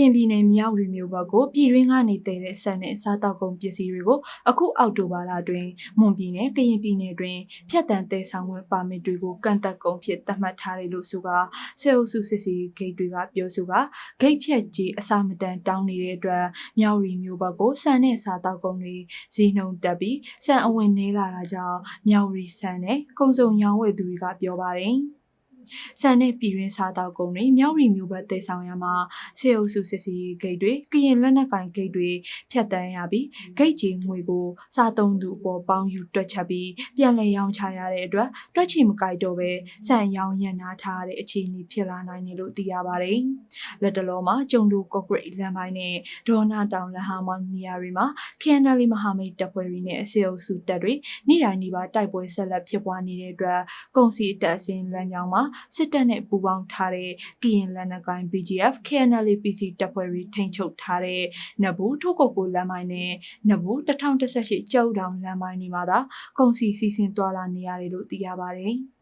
ရင်ပြည်နယ်မြောက်ရီမြို့ဘက်ကိုပြည်တွင်းကနေတည်တဲ့ဆန်နဲ့စားတောက်ကုန်ပစ္စည်းတွေကိုအခုအောက်တိုဘာလတွင်မွန်ပြည်နယ်ကရင်ပြည်နယ်တွင်ဖြတ်တန်းတည်ဆောင်ဝင်ပါမစ်တွေကိုကန့်သက်ကုန်ဖြစ်သတ်မှတ်ထားတယ်လို့ဆိုကစေအုပ်စုစစ်စီဂိတ်တွေကပြောဆိုကဂိတ်ဖြတ်ကြီးအစာမတန်တောင်းနေတဲ့အတွက်မြောက်ရီမြို့ဘက်ကိုဆန်နဲ့စားတောက်ကုန်တွေဈေးနှုန်းတက်ပြီးဆန်အဝင်နေလာတာကြောင့်မြောက်ရီဆန်နဲ့ကုန်စုံရောင်းဝယ်သူတွေကပြောပါတယ် ဆန်နဲ့ပြည်ရင်းစားတောက်ကုန်တွေမြောက်ရီမျိုးဘက်တည်ဆောင်ရမှာစေအုပ်စုစစ်စီဂိတ်တွေကရင်လက်နက်ကင်ဂိတ်တွေဖြတ်တန်းရပြီးဂိတ်ကြီးငွေကိုစားသုံးသူအပေါ်ပေါင်းယူတွက်ချက်ပြီးပြန်လည်ရောင်းချရတဲ့အတွက်တွက်ချီမကိုက်တော့ပဲဆန်ရောင်းရန်နာထားတဲ့အခြေအနေဖြစ်လာနိုင်တယ်လို့သိရပါတယ်။လက်တလုံးမှာကျုံတူကော့ဂရိတ်လမ်းပိုင်းနဲ့ဒေါနာတောင်လမ်းဟာမောင်နေရာတွေမှာ KNL မဟာမိတ်တပ်ဖွဲ့တွေနဲ့စေအုပ်စုတပ်တွေနေ့တိုင်းနေ့ပါတိုက်ပွဲဆက်လက်ဖြစ်ပွားနေတဲ့အတွက်ကုန်စည်အတက်အစင်းလမ်းကြောင်းမှာစစ်တပ်နဲ့ပူးပေါင်းထားတဲ့ကရင်လက်နက်ကိုင် BGF KNL PC တပ်ဖွဲ့တွေထိန်းချုပ်ထားတဲ့နဘူးထုတ်ကုတ်ကိုလမ်းမိုင်းနဲ့နဘူး1018ကျောက်တောင်လမ်းမိုင်းတွေမှာသာကုန်စည်စီးဆင်းသွားလာနေရတယ်လို့သိရပါတယ်။